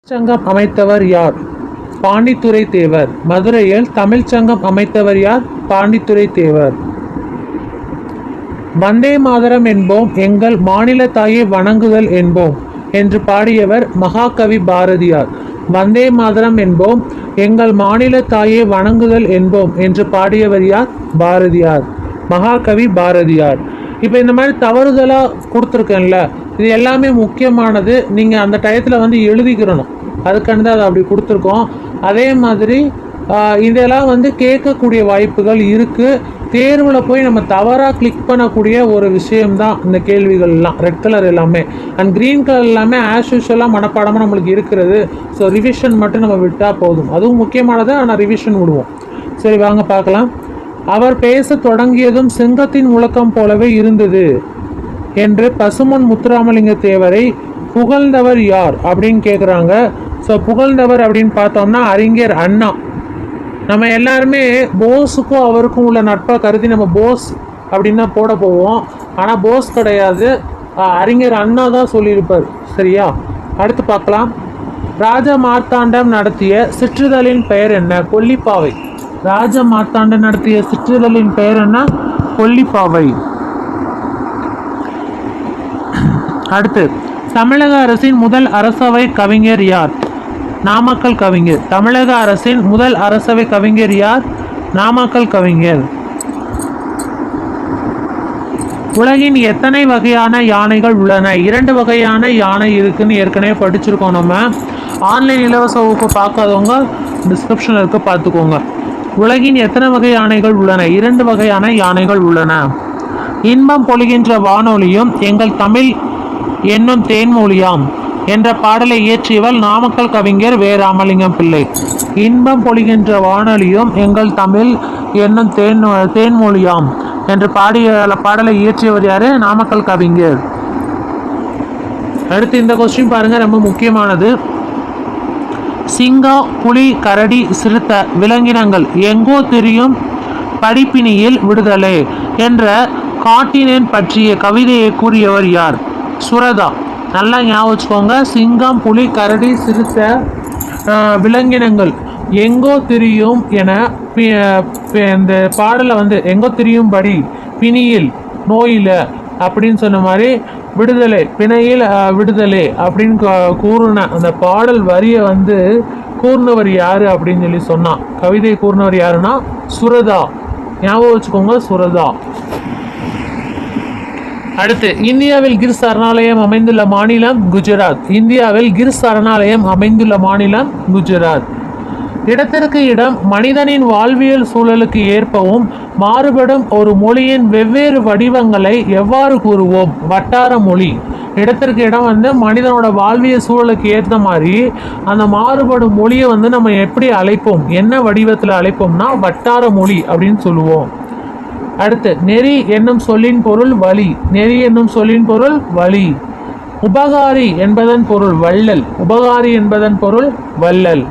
சங்கம் அமைத்தவர் யார்? பாண்டித்துரை தேவர் மதுரையில் தமிழ்ச் சங்கம் அமைத்தவர் யார்? பாண்டித்துறை தேவர் வந்தே மாதரம் என்போம். எங்கள் மாநில தாயை வணங்குதல் என்போம் என்று பாடியவர் மகாகவி பாரதியார். வந்தே மாதரம் என்போம். எங்கள் மாநில தாயை வணங்குதல் என்போம் என்று பாடியவர் யார்? பாரதியார். மகாகவி பாரதியார். இப்போ இந்த மாதிரி தவறுதலாக கொடுத்துருக்கேன்ல இது எல்லாமே முக்கியமானது நீங்கள் அந்த டயத்தில் வந்து எழுதிக்கிறணும் அதுக்காண்டு தான் அதை அப்படி கொடுத்துருக்கோம். அதே மாதிரி இதெல்லாம் வந்து கேட்கக்கூடிய வாய்ப்புகள் இருக்குது தேர்வில் போய் நம்ம தவறாக கிளிக் பண்ணக்கூடிய ஒரு விஷயம்தான் இந்த கேள்விகள்லாம். ரெட் கலர் எல்லாமே. அண்ட் க்ரீன் கலர் எல்லாமே ஆஸ் யூஸ்வலாக மனப்பாடமாக நம்மளுக்கு இருக்கிறது. ஸோ ரிவிஷன் மட்டும் நம்ம விட்டால் போதும். அதுவும் முக்கியமானது ஆனால் ரிவிஷன் விடுவோம். சரி வாங்க பார்க்கலாம். அவர் பேசத் தொடங்கியதும் சிங்கத்தின் முழக்கம் போலவே இருந்தது என்று பசுமன் முத்துராமலிங்க தேவரை புகழ்ந்தவர் யார்? அப்படின்னு கேட்குறாங்க ஸோ புகழ்ந்தவர் அப்படின்னு பார்த்தோம்னா அறிஞர் அண்ணா. நம்ம எல்லாருமே போஸுக்கும் அவருக்கும் உள்ள நட்பை கருதி நம்ம போஸ் அப்படின்னு தான் போட போவோம். ஆனால் போஸ் கிடையாது. அறிஞர் அண்ணா தான் சொல்லியிருப்பார். சரியா? அடுத்து பார்க்கலாம். ராஜ மார்த்தாண்டம் நடத்திய சிற்றுதலின் பெயர் என்ன? கொல்லிப்பாவை. ராஜ மார்த்தாண்டம் நடத்திய சிற்றிதழின் பெயர் என்ன? கொல்லிப்பாவை. அடுத்து தமிழக அரசின் முதல் அரசவை கவிஞர் யார்? நாமக்கல் கவிஞர். தமிழக அரசின் முதல் அரசவை கவிஞர் யார்? நாமக்கல் கவிஞர். உலகின் எத்தனை வகையான யானைகள் உள்ளன? இரண்டு வகையான யானை இருக்குன்னு ஏற்கனவே படிச்சிருக்கோம் நம்ம. ஆன்லைன் இலவச வகுப்பு பார்க்காதவங்க டிஸ்கிரிப்ஷனில் இருக்க பார்த்துக்கோங்க. உலகின் எத்தனை வகை யானைகள் உள்ளன? இரண்டு வகையான யானைகள் உள்ளன. இன்பம் பொழிகின்ற வானொலியும் எங்கள் தமிழ் என்னும் தேன்மொழியாம் என்ற பாடலை இயற்றியவர் நாமக்கல் கவிஞர் வே ராமலிங்கம் பிள்ளை. இன்பம் பொழிகின்ற வானொலியும் எங்கள் தமிழ் என்னும் தேன் தேன்மொழியாம் என்று பாடிய பாடலை இயற்றியவர் யாரு? நாமக்கல் கவிஞர். அடுத்து இந்த கொஸ்டின் பாருங்க ரொம்ப முக்கியமானது. சிங்கம் புலி கரடி சிறுத்தை விலங்கினங்கள் எங்கோ தெரியும் படிப்பினியில் விடுதலை என்ற காட்டினேன் பற்றிய கவிதையை கூறியவர் யார்? சுரதா. நல்லா ஞாபகம் வச்சுக்கோங்க. சிங்கம் புலி கரடி சிறுத்தை விலங்கினங்கள் எங்கோ தெரியும் என இந்த பாடலை வந்து எங்கோ தெரியும்படி பிணியில் நோயில் அப்படின்னு சொன்ன மாதிரி விடுதலை பிணையில் விடுதலை அப்படின்னு கூறின அந்த பாடல் வரியை வந்து கூர்னவர் யாரு? அப்படின்னு சொல்லி சொன்னான். கவிதை கூர்னவர் யாருன்னா சுரதா. ஞாபகம் வச்சுக்கோங்க சுரதா. அடுத்து இந்தியாவில் கிர் சரணாலயம் அமைந்துள்ள மாநிலம் குஜராத். இந்தியாவில் கிர் சரணாலயம் அமைந்துள்ள மாநிலம் குஜராத். இடத்திற்கு இடம் மனிதனின் வாழ்வியல் சூழலுக்கு ஏற்பவும் மாறுபடும் ஒரு மொழியின் வெவ்வேறு வடிவங்களை எவ்வாறு கூறுவோம்? வட்டார மொழி. இடத்திற்கு இடம் வந்து மனிதனோட வாழ்வியல் சூழலுக்கு ஏற்ற மாதிரி அந்த மாறுபடும் மொழியை வந்து நம்ம எப்படி அழைப்போம்? என்ன வடிவத்தில் அழைப்போம்னா வட்டார மொழி அப்படின்னு சொல்லுவோம். அடுத்து நெறி என்னும் சொல்லின் பொருள் வழி. நெறி என்னும் சொல்லின் பொருள் வழி. உபகாரி என்பதன் பொருள் வள்ளல். உபகாரி என்பதன் பொருள் வள்ளல்.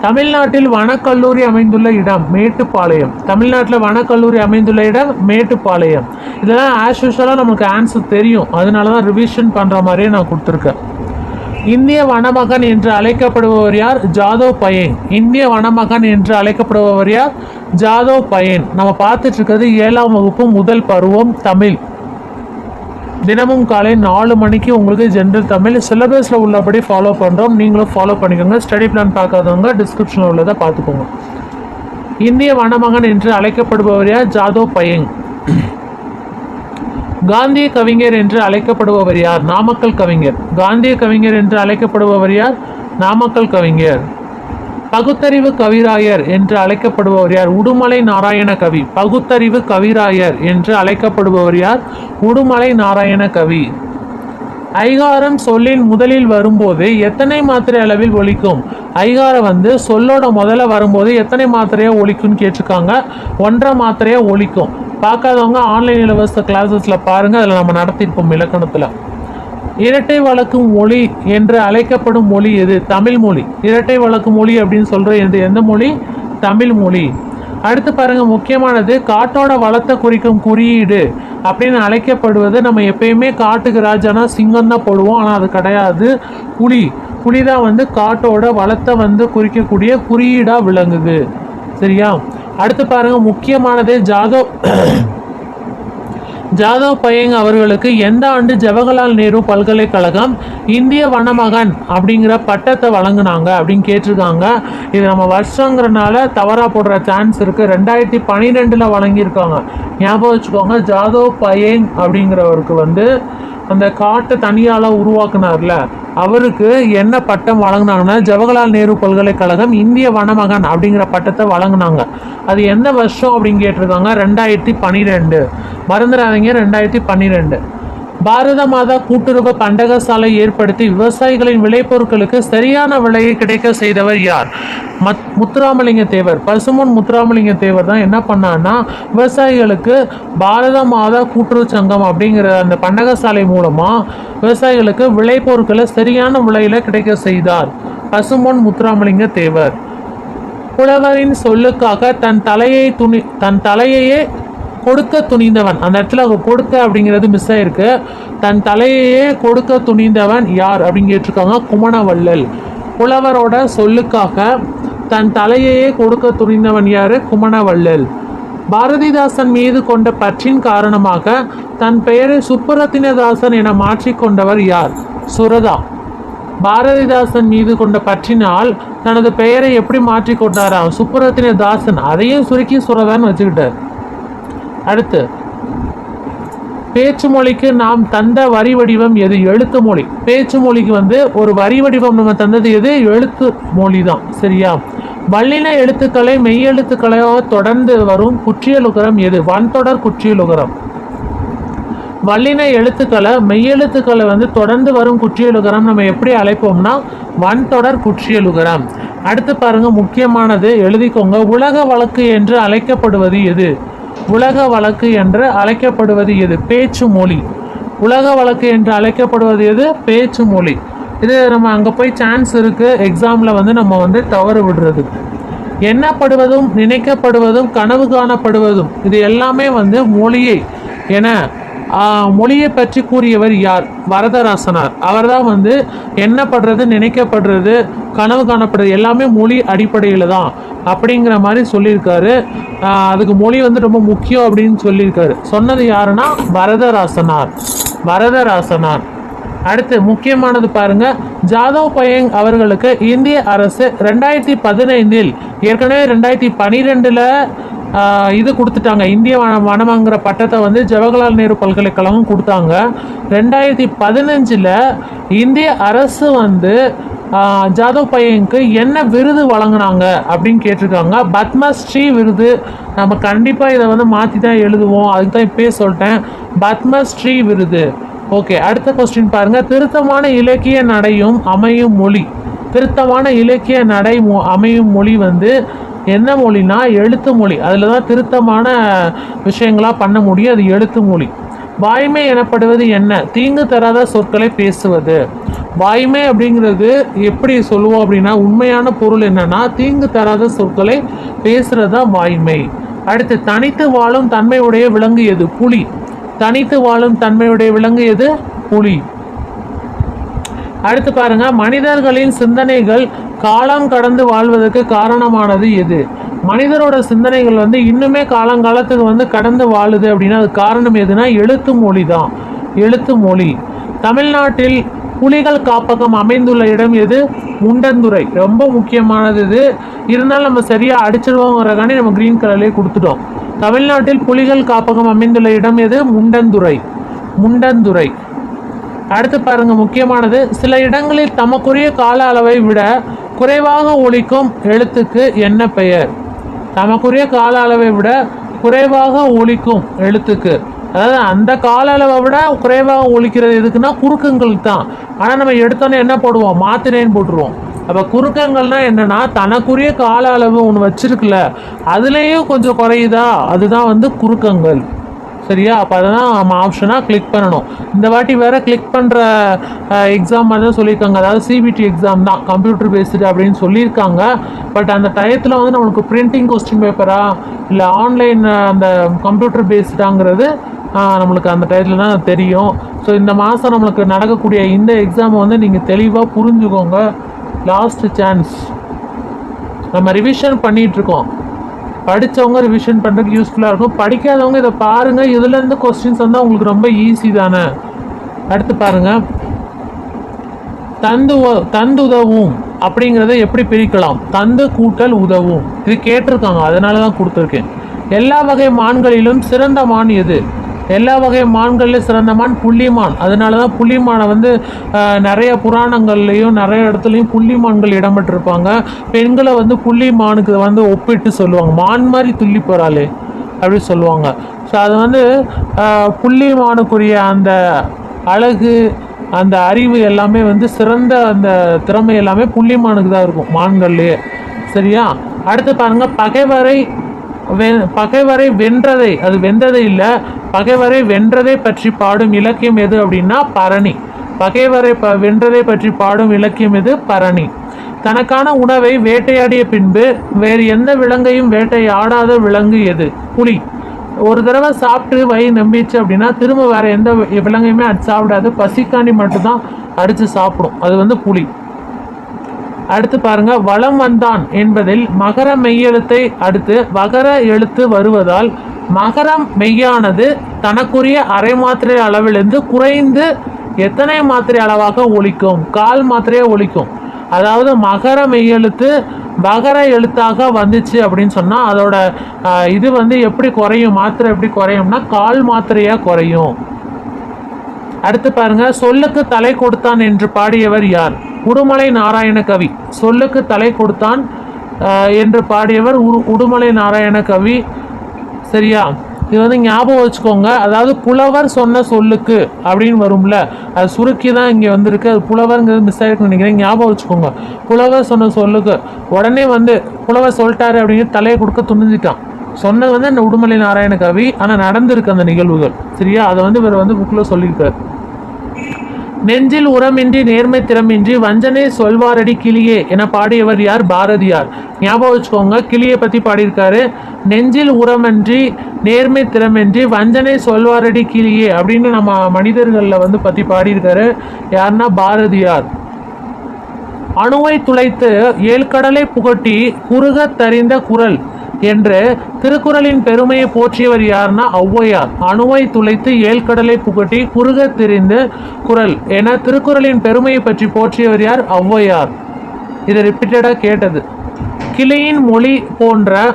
தமிழ்நாட்டில் வனக்கல்லூரி அமைந்துள்ள இடம் மேட்டுப்பாளையம். தமிழ்நாட்டில் வனக்கல்லூரி அமைந்துள்ள இடம் மேட்டுப்பாளையம். இதெல்லாம் ஆஸ் யூஷுவலாக நமக்கு ஆன்சர் தெரியும். அதனால தான் ரிவிஷன் பண்ணுற மாதிரியே நான் கொடுத்துருக்கேன். இந்திய வனமகன் என்று அழைக்கப்படுபவர் யார்? ஜாதவ் பயேன். இந்திய வனமகன் என்று அழைக்கப்படுபவர் யார்? ஜாதவ் பயேன். நம்ம பார்த்துட்டு இருக்கிறது ஏழாம் வகுப்பு முதல் பருவம் தமிழ். தினமும் காலை நாலு மணிக்கு உங்களுக்கு ஜென்ரல் தமிழ் சிலபஸில் உள்ளபடி ஃபாலோ பண்ணுறோம் நீங்களும் ஃபாலோ பண்ணிக்கோங்க. ஸ்டடி பிளான் பார்க்காதவங்க டிஸ்கிரிப்ஷனில் உள்ளதை பார்த்துக்கோங்க. இந்திய வனமகன் என்று அழைக்கப்படுபவர் யார்? ஜாதவ் பையங் காந்திய கவிஞர் என்று அழைக்கப்படுபவர் யார்? நாமக்கல் கவிஞர். காந்திய கவிஞர் என்று அழைக்கப்படுபவர் யார்? நாமக்கல் கவிஞர். பகுத்தறிவு கவிராயர் என்று அழைக்கப்படுபவர் யார்? உடுமலை நாராயண கவி. பகுத்தறிவு கவிராயர் என்று அழைக்கப்படுபவர் யார்? உடுமலை நாராயண கவி. ஐகாரம் சொல்லின் முதலில் வரும்போது எத்தனை மாத்திரை அளவில் ஒழிக்கும் ஐகாரம் வந்து சொல்லோட முதல்ல வரும்போது எத்தனை மாத்திரையாக ஒழிக்கும்னு கேட்டிருக்காங்க. ஒன்றரை மாத்திரையாக ஒழிக்கும் பார்க்காதவங்க ஆன்லைன் இலவச கிளாஸஸில் பாருங்கள் அதில் நம்ம நடத்தியிருப்போம் இலக்கணத்தில். இரட்டை வழக்கு மொழி என்று அழைக்கப்படும் மொழி எது? தமிழ் மொழி. இரட்டை வழக்கு மொழி அப்படின்னு சொல்கிற என்று எந்த மொழி? தமிழ் மொழி. அடுத்து பாருங்க முக்கியமானது காட்டோட வளத்தை குறிக்கும் குறியீடு அப்படின்னு அழைக்கப்படுவது நம்ம எப்பயுமே காட்டுக்கு ராஜானா சிங்கம் தான் போடுவோம். ஆனால் அது கிடையாது. புலி. புலி தான் வந்து காட்டோட வளத்தை வந்து குறிக்கக்கூடிய குறியீடாக விளங்குது. சரியா? அடுத்து பாருங்க முக்கியமானது ஜாதவ் ஜாதவ் பையங் அவர்களுக்கு எந்த ஆண்டு ஜவஹர்லால் நேரு பல்கலைக்கழகம் இந்திய வனமகன் அப்படிங்கிற பட்டத்தை வழங்கினாங்க அப்படின்னு கேட்டிருக்காங்க. இது நம்ம வருஷங்கிறனால தவறாக போடுற சான்ஸ் இருக்குது ரெண்டாயிரத்தி பன்னிரெண்டில் வழங்கியிருக்காங்க. ஞாபகம் வச்சுக்கோங்க ஜாதவ் பையங் அப்படிங்கிறவருக்கு வந்து அந்த காட்டை தனியால் உருவாக்குனார்ல அவருக்கு என்ன பட்டம் வழங்கினாங்கன்னா ஜவஹர்லால் நேரு பல்கலைக்கழகம் இந்திய வனமகன் அப்படிங்கிற பட்டத்தை வழங்கினாங்க. அது எந்த வருஷம் அப்படின்னு கேட்டிருக்காங்க ரெண்டாயிரத்தி பன்னிரெண்டு. மறந்துடாதீங்க ரெண்டாயிரத்தி பன்னிரெண்டு. பாரத மாதா கூட்டுறவு பண்டகசாலை ஏற்படுத்தி விவசாயிகளின் விளைபொருட்களுக்கு சரியான விலையை கிடைக்க செய்தவர் யார்? மத் முத்துராமலிங்க தேவர். பசுமன் முத்துராமலிங்க தேவர் தான் என்ன பண்ணான்னா விவசாயிகளுக்கு பாரத மாதா கூட்டுறவு சங்கம் அப்படிங்கிற அந்த பண்டகசாலை மூலமாக விவசாயிகளுக்கு விளைபொருட்களை சரியான விலையில் கிடைக்க செய்தார். பசுமன் முத்துராமலிங்க தேவர். புலவரின் சொல்லுக்காக தன் தலையை துணி தன் தலையையே கொடுக்க துணிந்தவன். அந்த இடத்துல அவங்க கொடுக்க அப்படிங்கிறது மிஸ் ஆயிருக்கு. தன் தலையையே கொடுக்க துணிந்தவன் யார் அப்படின்னு கேட்டிருக்காங்க குமணவள்ளல். புலவரோட சொல்லுக்காக தன் தலையையே கொடுக்க துணிந்தவன் யார்? குமணவள்ளல். பாரதிதாசன் மீது கொண்ட பற்றின் காரணமாக தன் பெயரை சுப்புரத்தினதாசன் என மாற்றிக்கொண்டவர் யார்? சுரதா. பாரதிதாசன் மீது கொண்ட பற்றினால் தனது பெயரை எப்படி மாற்றிக்கொண்டாராம் சுப்புரத்தின தாசன் அதையும் சுருக்கி சுரதான்னு வச்சுக்கிட்டார். அடுத்து பேச்சு மொழிக்கு நாம் தந்த வரி வடிவம் எது? எழுத்து மொழி. பேச்சு மொழிக்கு வந்து ஒரு வரி வடிவம் நம்ம தந்தது எது? எழுத்து மொழி தான். சரியா? வல்லின எழுத்துக்களை மெய்யெழுத்துக்களையோ தொடர்ந்து வரும் குற்றியலுகரம் எது? வன்தொடர் குற்றியலுகரம். வல்லின எழுத்துக்களை மெய்யெழுத்துக்களை வந்து தொடர்ந்து வரும் குற்றியலுகரம் நம்ம எப்படி அழைப்போம்னா வன்தொடர் குற்றியலுகரம். அடுத்து பாருங்க முக்கியமானது எழுதிக்கோங்க. உலக வழக்கு என்று அழைக்கப்படுவது எது? உலக வழக்கு என்று அழைக்கப்படுவது எது? பேச்சு மொழி. உலக வழக்கு என்று அழைக்கப்படுவது எது? பேச்சு மொழி. இது நம்ம அங்கே போய் சான்ஸ் இருக்குது எக்ஸாமில் வந்து நம்ம வந்து தவறு விடுறது. எண்ணப்படுவதும் நினைக்கப்படுவதும் கனவு காணப்படுவதும் இது எல்லாமே வந்து மொழியை. என மொழியை பற்றி கூறியவர் யார்? வரதராசனார். அவர்தான் வந்து எண்ணப்படுறது நினைக்கப்படுறது கனவு காணப்படுறது எல்லாமே மொழி அடிப்படையில் தான் அப்படிங்கிற மாதிரி சொல்லியிருக்காரு. அதுக்கு மொழி வந்து ரொம்ப முக்கியம் அப்படின்னு சொல்லியிருக்காரு. சொன்னது யாருன்னா வரதராசனார். வரதராசனார். அடுத்து முக்கியமானது பாருங்க. ஜாதவ் பயங் அவர்களுக்கு இந்திய அரசு ரெண்டாயிரத்தி பதினைந்தில் ஏற்கனவே ரெண்டாயிரத்தி பனிரெண்டில் இது கொடுத்துட்டாங்க. இந்திய வனமாங்கிற பட்டத்தை வந்து ஜவஹர்லால் நேரு பல்கலைக்கழகம் கொடுத்தாங்க. ரெண்டாயிரத்தி பதினஞ்சில் இந்திய அரசு வந்து ஜாதவ் பையனுக்கு என்ன விருது வழங்கினாங்க அப்படின்னு கேட்டிருக்காங்க. பத்மஸ்ரீ விருது. நம்ம கண்டிப்பாக இதை வந்து மாற்றி தான் எழுதுவோம். அதுக்கு தான் இப்போயே சொல்லிட்டேன். பத்மஸ்ரீ விருது. ஓகே அடுத்த கொஸ்டின் பாருங்கள் திருத்தமான இலக்கிய நடையும் அமையும் மொழி. திருத்தமான இலக்கிய நடை அமையும் மொழி வந்து என்ன மொழினா எழுத்து மொழி. அதில் தான் திருத்தமான விஷயங்களாக பண்ண முடியும். அது எழுத்து மொழி. வாய்மை எனப்படுவது என்ன? தீங்கு தராத சொற்களை பேசுவது. வாய்மை அப்படிங்கிறது எப்படி சொல்லுவோம் அப்படின்னா உண்மையான பொருள் என்னன்னா தீங்கு தராத சொற்களை பேசுகிறது தான் வாய்மை. அடுத்து தனித்து வாழும் தன்மையுடைய விலங்கு எது? புலி. தனித்து வாழும் தன்மையுடைய விலங்கு எது? புலி. அடுத்து பாருங்க மனிதர்களின் சிந்தனைகள் காலம் கடந்து வாழ்வதற்கு காரணமானது எது? மனிதரோட சிந்தனைகள் வந்து இன்னுமே காலங்காலத்துக்கு வந்து கடந்து வாழுது அப்படின்னா அது காரணம் எதுனா எழுத்து மொழி தான். எழுத்து மொழி. தமிழ்நாட்டில் புலிகள் காப்பகம் அமைந்துள்ள இடம் எது? முண்டந்துறை. ரொம்ப முக்கியமானது இது. இருந்தாலும் நம்ம சரியாக அடிச்சிடுவோங்கிறக்காண்டி நம்ம க்ரீன் கலர்லேயே கொடுத்துட்டோம். தமிழ்நாட்டில் புலிகள் காப்பகம் அமைந்துள்ள இடம் எது? முண்டந்துறை. முண்டந்துறை. அடுத்து பாருங்க முக்கியமானது. சில இடங்களில் தமக்குரிய கால அளவை விட குறைவாக ஒழிக்கும் எழுத்துக்கு என்ன பெயர்? தமக்குரிய கால அளவை விட குறைவாக ஒழிக்கும் எழுத்துக்கு. அதாவது அந்த கால அளவை விட குறைவாக ஒழிக்கிறது எதுக்குன்னா குறுக்கங்கள் தான். ஆனால் நம்ம எடுத்தோன்னே என்ன போடுவோம்? மாத்திரைன்னு போட்டுருவோம். அப்போ குறுக்கங்கள்னா என்னென்னா தனக்குரிய கால அளவு ஒன்று வச்சிருக்குல்ல அதுலேயும் கொஞ்சம் குறையுதா? அதுதான் வந்து குறுக்கங்கள். சரியா? அப்போ அதான் நம்ம ஆப்ஷனாக கிளிக் பண்ணணும். இந்த வாட்டி வேறு கிளிக் பண்ணுற எக்ஸாம் மாதிரி தான் சொல்லியிருக்காங்க. அதாவது சிபிடி எக்ஸாம் தான். கம்ப்யூட்டர் பேஸ்டு அப்படின்னு சொல்லியிருக்காங்க. பட் அந்த டயத்தில் வந்து நம்மளுக்கு பிரிண்டிங் கொஸ்டின் பேப்பரா இல்லை ஆன்லைன் அந்த கம்ப்யூட்டர் பேஸ்டாங்கிறது நம்மளுக்கு அந்த டயத்தில் தான் தெரியும். ஸோ இந்த மாதம் நம்மளுக்கு நடக்கக்கூடிய இந்த எக்ஸாமை வந்து நீங்கள் தெளிவாக புரிஞ்சுக்கோங்க. லாஸ்ட் சான்ஸ் நம்ம ரிவிஷன் பண்ணிகிட்ருக்கோம் இருக்கோம். படித்தவங்க ரிவிஷன் பண்ணுறதுக்கு யூஸ்ஃபுல்லாக இருக்கும். படிக்காதவங்க இதை பாருங்கள் இதுலேருந்து கொஸ்டின்ஸ் வந்தால் உங்களுக்கு ரொம்ப ஈஸி தானே? அடுத்து பாருங்கள் தந்து தந்து உதவும் அப்படிங்கிறத எப்படி பிரிக்கலாம்? தந்து கூட்டல் உதவும். இது கேட்டிருக்காங்க. அதனால தான் கொடுத்துருக்கேன். எல்லா வகை மான்களிலும் சிறந்த மான் எது? எல்லா வகை மான்களிலும் சிறந்த மான் புள்ளிமான் அதனால தான் புள்ளிமானை வந்து நிறைய புராணங்கள்லையும் நிறைய இடத்துலையும் புள்ளிமான்கள் இடம்பெற்றிருப்பாங்க. பெண்களை வந்து புள்ளிமானுக்கு வந்து ஒப்பிட்டு சொல்லுவாங்க. மான் மாதிரி துள்ளி போகிறாளே அப்படி சொல்லுவாங்க. ஸோ அது வந்து புள்ளிமானுக்குரிய அந்த அழகு அந்த அறிவு எல்லாமே வந்து சிறந்த அந்த திறமை எல்லாமே புள்ளிமானுக்கு தான் இருக்கும் மான்கள்லேயே. சரியா? அடுத்து பாருங்கள் பகைவரை பகைவரை வென்றதை அது வென்றதை இல்லை பகைவரை வென்றதை பற்றி பாடும் இலக்கியம் எது அப்படின்னா பரணி. பகைவரை ப வென்றதை பற்றி பாடும் இலக்கியம் எது? பரணி. தனக்கான உணவை வேட்டையாடிய பின்பு வேறு எந்த விலங்கையும் வேட்டையாடாத விலங்கு எது? புலி. ஒரு தடவை சாப்பிட்டு வயிறு நம்பிச்சு அப்படின்னா திரும்ப வேறு எந்த விலங்கையுமே அடிச்சு சாப்பிடாது. பசிக்காண்டி மட்டும்தான் அடித்து சாப்பிடும். அது வந்து புலி. அடுத்து பாருங்க வளம் வந்தான் என்பதில் மகர மெய்யெழுத்தை அடுத்து வகர எழுத்து வருவதால் மகரம் மெய்யானது தனக்குரிய அரை மாத்திரை அளவிலிருந்து குறைந்து எத்தனை மாத்திரை அளவாக ஒழிக்கும் கால் மாத்திரையே ஒழிக்கும் அதாவது மகர மெய்யெழுத்து மகர எழுத்தாக வந்துச்சு அப்படின்னு சொன்னால் அதோட இது வந்து எப்படி குறையும்? மாத்திரை எப்படி குறையும்னா கால் மாத்திரையாக குறையும். அடுத்து பாருங்க சொல்லுக்கு தலை கொடுத்தான் என்று பாடியவர் யார்? உடுமலை நாராயண கவி. சொல்லுக்கு தலை கொடுத்தான் என்று பாடியவர் உரு உடுமலை நாராயண கவி. சரியா? இது வந்து ஞாபகம் வச்சுக்கோங்க அதாவது புலவர் சொன்ன சொல்லுக்கு அப்படின்னு வரும்ல அது சுருக்கி தான் இங்கே வந்திருக்கு. அது புலவருங்கிறது மிஸ் ஆகிருக்குன்னு நினைக்கிறேன். ஞாபகம் வச்சுக்கோங்க புலவர் சொன்ன சொல்லுக்கு. உடனே வந்து புலவர் சொல்லிட்டாரு அப்படின்னு தலையை கொடுக்க துணிஞ்சிட்டான். சொன்னது வந்து அந்த உடுமலை நாராயண கவி ஆனால் நடந்திருக்கு அந்த நிகழ்வுகள். சரியா? அதை வந்து இவர் வந்து புக்கில் சொல்லியிருக்காரு. நெஞ்சில் உரமின்றி நேர்மை திறமின்றி வஞ்சனை சொல்வாரடி கிளியே என பாடியவர் யார்? பாரதியார். ஞாபகம் வச்சுக்கோங்க கிளியை பற்றி பாடியிருக்காரு. நெஞ்சில் உரமின்றி நேர்மை திறமின்றி வஞ்சனை சொல்வாரடி கிளியே அப்படின்னு நம்ம மனிதர்களில் வந்து பற்றி பாடியிருக்காரு. யாருன்னா பாரதியார். அணுவை துளைத்து ஏழ்கடலை புகட்டி குறுக தறிந்த குரல். என்று திருக்குறளின் பெருமையை போற்றியவர் யார்னா ஔவையார். அணுவை துளைத்து ஏழ்கடலை புகட்டி குறுக திரிந்து குரல் என திருக்குறளின் பெருமையை பற்றி போற்றியவர் யார்? ஔவையார். இதை ரிப்பீட்டடாக கேட்டது. கிளியின் மொழி போன்ற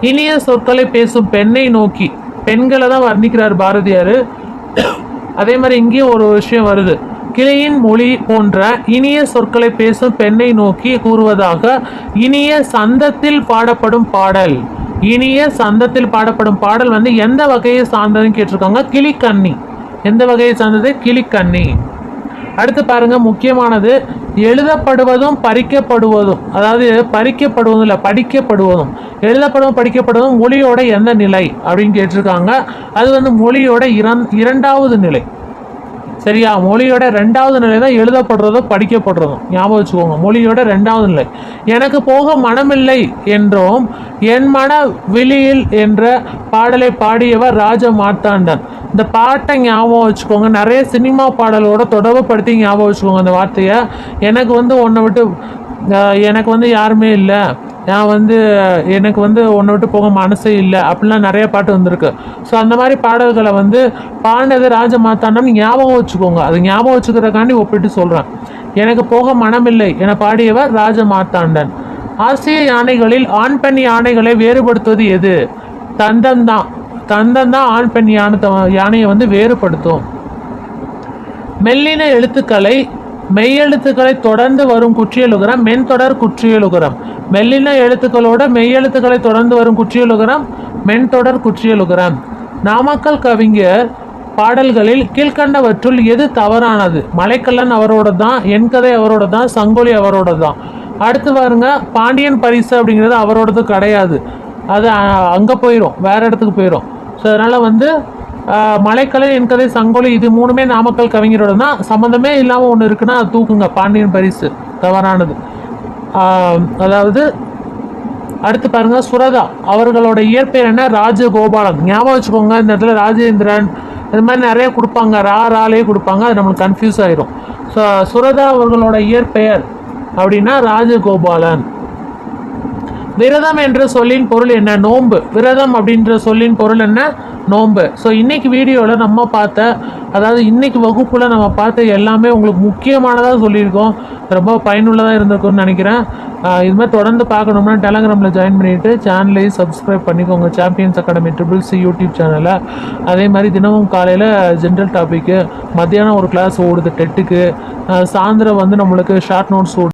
இனிய சொற்களை பேசும் பெண்ணை நோக்கி பெண்களை தான் வர்ணிக்கிறார் பாரதியார். அதே மாதிரி இங்கேயும் ஒரு விஷயம் வருது. கிளியின் மொழி போன்ற இனிய சொற்களை பேசும் பெண்ணை நோக்கி கூறுவதாக இனிய சந்தத்தில் பாடப்படும் பாடல். இனிய சந்தத்தில் பாடப்படும் பாடல் வந்து எந்த வகையை சார்ந்ததுன்னு கேட்டிருக்காங்க? கிளிக்கண்ணி. எந்த வகையை சார்ந்தது? கிளிக்கண்ணி. அடுத்து பாருங்க முக்கியமானது எழுதப்படுவதும் பறிக்கப்படுவதும் அதாவது பறிக்கப்படுவதும் இல்லை படிக்கப்படுவதும். எழுதப்படுவதும் படிக்கப்படுவதும் மொழியோட எந்த நிலை அப்படின்னு கேட்டிருக்காங்க. அது வந்து மொழியோட இரண் இரண்டாவது நிலை. சரியா? மொழியோட ரெண்டாவது நிலை தான் எழுதப்படுறதும் படிக்கப்படுறதும். ஞாபகம் வச்சுக்கோங்க மொழியோட ரெண்டாவது நிலை. எனக்கு போக மனமில்லை என்றும் என் மன விழியில் என்ற பாடலை பாடியவர் ராஜ மார்த்தாண்டன் இந்த பாட்டை ஞாபகம் வச்சுக்கோங்க நிறைய சினிமா பாடலோட தொடர்புபடுத்தி ஞாபகம் வச்சுக்கோங்க அந்த வார்த்தையை. எனக்கு வந்து ஒன்றை விட்டு எனக்கு வந்து யாருமே இல்லை. நான் வந்து எனக்கு வந்து ஒன்று விட்டு போக மனசே இல்லை. அப்படிலாம் நிறைய பாட்டு வந்திருக்கு. ஸோ அந்த மாதிரி பாடல்களை வந்து பாடினது ராஜ மாத்தாண்டம் ஞாபகம் வச்சுக்கோங்க. அது ஞாபகம் வச்சுக்கிறதுக்காண்டி ஒப்பிட்டு சொல்கிறேன் எனக்கு போக மனமில்லை. என பாடியவர் ராஜ மாத்தாண்டன் ஆசிய யானைகளில் ஆண் பெண் யானைகளை வேறுபடுத்துவது எது? தந்தம் தான். தந்தம் தான் ஆண் பெண் யானை யானையை வந்து வேறுபடுத்தும். மெல்லின எழுத்துக்களை மெய்யெழுத்துக்களை தொடர்ந்து வரும் குற்றியலுகரம் மென்தொடர் குற்றியலுகரம். மெல்லின எழுத்துக்களோட மெய்யெழுத்துக்களை தொடர்ந்து வரும் குற்றியலுகரம் மென்தொடர் குற்றியலுகரம். நாமக்கல் கவிஞர் பாடல்களில் கீழ்க்கண்டவற்றுள் எது தவறானது? மலைக்கல்லன் அவரோட தான் என் கதை அவரோட தான் சங்கொலி அவரோட தான் அடுத்து பாருங்க பாண்டியன் பரிசு அப்படிங்கிறது அவரோடது கிடையாது. அது அங்கே போயிடும் வேற இடத்துக்கு போயிடும் ஸோ அதனால் வந்து மலைக்கலை என் கதை சங்கொலி இது மூணுமே நாமக்கல் கவிஞரோட தான் சம்மந்தமே இல்லாமல் ஒன்று இருக்குன்னா தூக்குங்க பாண்டியன் பரிசு தவறானது. அதாவது அடுத்து பாருங்க சுரதா அவர்களோட இயற்பெயர் என்ன? ராஜகோபாலன். ஞாபகம் வச்சுக்கோங்க இந்த இடத்துல ராஜேந்திரன் இது மாதிரி நிறைய கொடுப்பாங்க. ரா ராலே கொடுப்பாங்க அது நம்மளுக்கு கன்ஃபியூஸ் ஆயிரும். ஸோ சுரதா அவர்களோட இயற்பெயர் அப்படின்னா ராஜகோபாலன். விரதம் என்ற சொல்லின் பொருள் என்ன? நோன்பு. விரதம் அப்படின்ற சொல்லின் பொருள் என்ன? நோன்பு. ஸோ இன்றைக்கி வீடியோவில் நம்ம பார்த்த அதாவது இன்றைக்கி வகுப்பில் நம்ம பார்த்த எல்லாமே உங்களுக்கு முக்கியமானதாக சொல்லியிருக்கோம். ரொம்ப பயனுள்ளதாக இருந்திருக்கும்னு நினைக்கிறேன். இது மாதிரி தொடர்ந்து பார்க்கணும்னா டெலகிராமில் ஜாயின் பண்ணிவிட்டு சேனலையும் சப்ஸ்கிரைப் பண்ணிக்கோங்க. Champions academy triple C YouTube சேனலை அதே மாதிரி தினமும் காலையில் ஜென்ரல் டாப்பிக்கு மத்தியானம் ஒரு கிளாஸ் ஓடுது டெட்டுக்கு சாயந்தரம் வந்து நம்மளுக்கு ஷார்ட் நோட்ஸ்